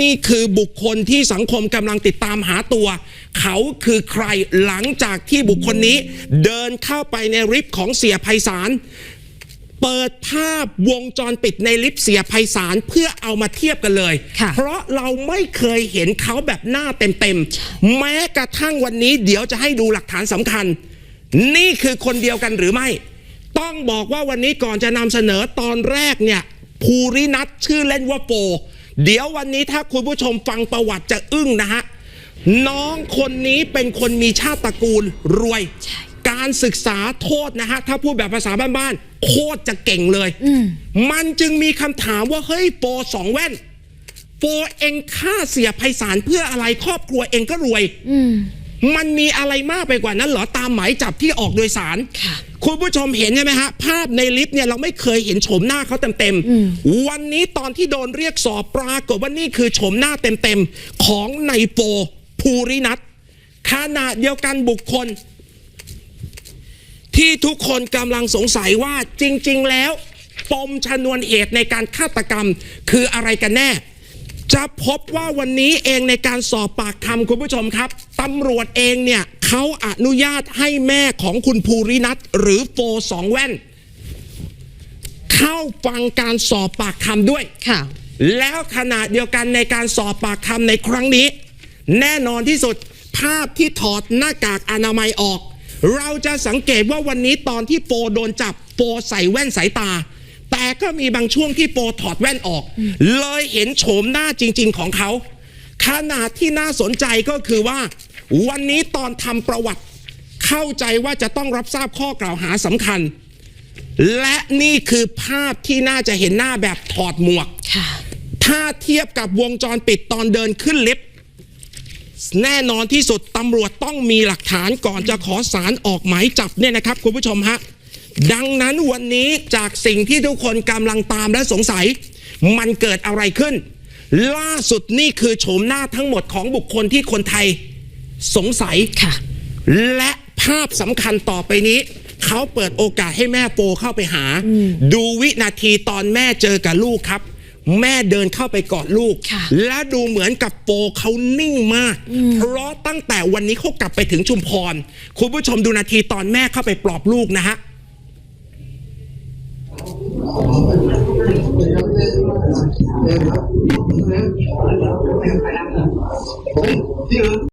นี่คือบุคคลที่สังคมกำลังติดตามหาตัว เขาคือใครหลังจากที่บุคคลนี้ เดินเข้าไปในริฟต์ของเสียไพศาลเปิดภาพวงจรปิดในลิฟต์เสียไพศาลเพื่อเอามาเทียบกันเลยค่ะเพราะเราไม่เคยเห็นเขาแบบหน้าเต็มๆ แม้กระทั่งวันนี้เดี๋ยวจะให้ดูหลักฐานสำคัญ นี่คือคนเดียวกันหรือไม่ ต้องบอกว่าวันนี้ก่อนจะนำเสนอตอนแรกเนี่ยภูรินัทชื่อเล่นว่าโป เดี๋ยววันนี้ถ้าคุณผู้ชมฟังประวัติจะอึ้งนะฮะ น้องคนนี้เป็นคนมีชาติตระกูลรวย การศึกษาโทษนะฮะ ถ้าพูดแบบภาษาบ้านๆโคตรจะเก่งเลย มันจึงมีคำถามว่า เฮ้ยโปสองแว่นโปเองฆ่าเสียไพศาลเพื่ออะไรครอบครัวเองก็รวย มันมีอะไรมากไปกว่านั้นเหรอตามหมายจับที่ออกโดยสารค่ะคุณผู้ชมเห็นใช่ไหมฮะ ภาพในลิฟต์เนี่ยเราไม่เคยเห็นโฉมหน้าเขาเต็มๆ วันนี้ตอนที่โดนเรียกสอบปรากฏว่านี่คือโฉมหน้าเต็มๆ ของนายโปภูรินัทขณะเดียวกันบุคคล ที่ทุกคนกำลังสงสัยว่าจริง ๆ แล้ว ปมชนวนเหตุในการฆาตกรรมคืออะไรกันแน่ จะพบว่าวันนี้เองในการสอบปากคำคุณผู้ชมครับตำรวจเองเนี่ยเขาอนุญาตให้แม่ของคุณภูรินัทหรือโฟสองแว่น เข้าฟังการสอบปากคำด้วยค่ะ แล้วขณะเดียวกันในการสอบปากคำในครั้งนี้ แน่นอนที่สุดภาพที่ถอดหน้ากากอนามัยออก เราจะสังเกตว่าวันนี้ตอนที่โปโดนจับโปใส่แว่นสายตา แต่ก็มีบางช่วงที่โปถอดแว่นออก เลยเห็นโฉมหน้าจริง ๆ ของเขาขนาดที่น่าสนใจก็คือว่า วันนี้ตอนทำประวัติ เข้าใจว่าจะต้องรับทราบข้อกล่าวหาสำคัญ และนี่คือภาพที่น่าจะเห็นหน้าแบบถอดหมวกค่ะถ้าเทียบกับวงจรปิดตอนเดินขึ้นลิฟต์แน่นอนที่สุดตำรวจต้องมีหลักฐานก่อนจะขอสารออกหมายจับเนี่ยนะครับคุณผู้ชมฮะ ดังนั้นวันนี้จากสิ่งที่ทุกคนกำลังตามและสงสัย มันเกิดอะไรขึ้น ล่าสุดนี่คือโฉมหน้าทั้งหมดของบุคคลที่คนไทยสงสัยค่ะ และภาพสำคัญต่อไปนี้ เขาเปิดโอกาสให้แม่โปเข้าไปหา ดูวินาทีตอนแม่เจอกับลูกครับ แม่เดินเข้าไปกอดลูก ค่ะและดูเหมือนกับโปเขานิ่งมาก เพราะตั้งแต่วันนี้เขากลับไปถึงชุมพร คุณผู้ชมดูนาทีตอนแม่เข้าไปปลอบลูกนะฮะ ผมที่